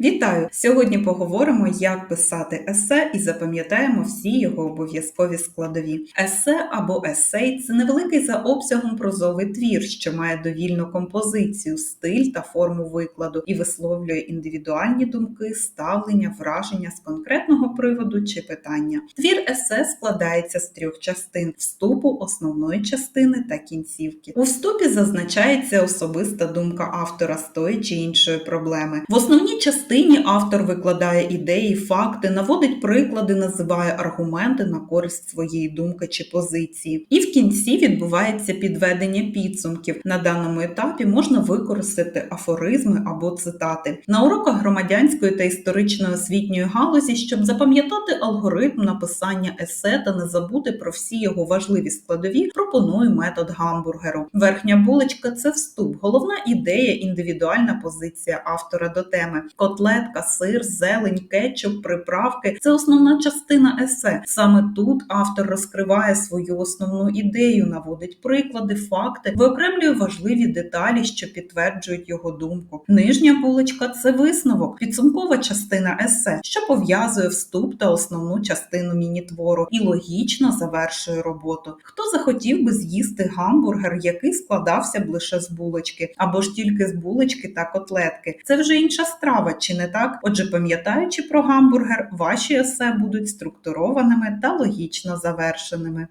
Вітаю! Сьогодні поговоримо, як писати есе і запам'ятаємо всі його обов'язкові складові. Есе або есей це невеликий за обсягом прозовий твір, що має довільну композицію, стиль та форму викладу і висловлює індивідуальні думки, ставлення, враження з конкретного приводу чи питання. Твір есе складається з трьох частин: вступу, основної частини та кінцівки. У вступі зазначається особиста думка автора з тої чи іншої проблеми. В основній частині автор викладає ідеї, факти, наводить приклади, називає аргументи на користь своєї думки чи позиції. І в кінці відбувається підведення підсумків. На даному етапі можна використати афоризми або цитати. На уроках громадянської та історичної освітньої галузі, щоб запам'ятати алгоритм написання есе та не забути про всі його важливі складові, пропоную метод гамбургеру. Верхня булочка це вступ, головна ідея, індивідуальна позиція автора до теми. Котлетка, сир, зелень, кетчуп, приправки це основна частина есе. Саме тут автор розкриває свою основну ідею, наводить приклади, факти, виокремлює важливі деталі, що підтверджують його думку. Нижня булочка це висновок, підсумкова частина есе, що пов'язує вступ та основну частину міні-твору і логічно завершує роботу. Хто захотів би з'їсти гамбургер, який складався б лише з булочки, або ж тільки з булочки та котлетки? Це вже інша страва, чи не так? Отже, пам'ятаючи про гамбургер, ваші есе будуть структурованими та логічно завершеними.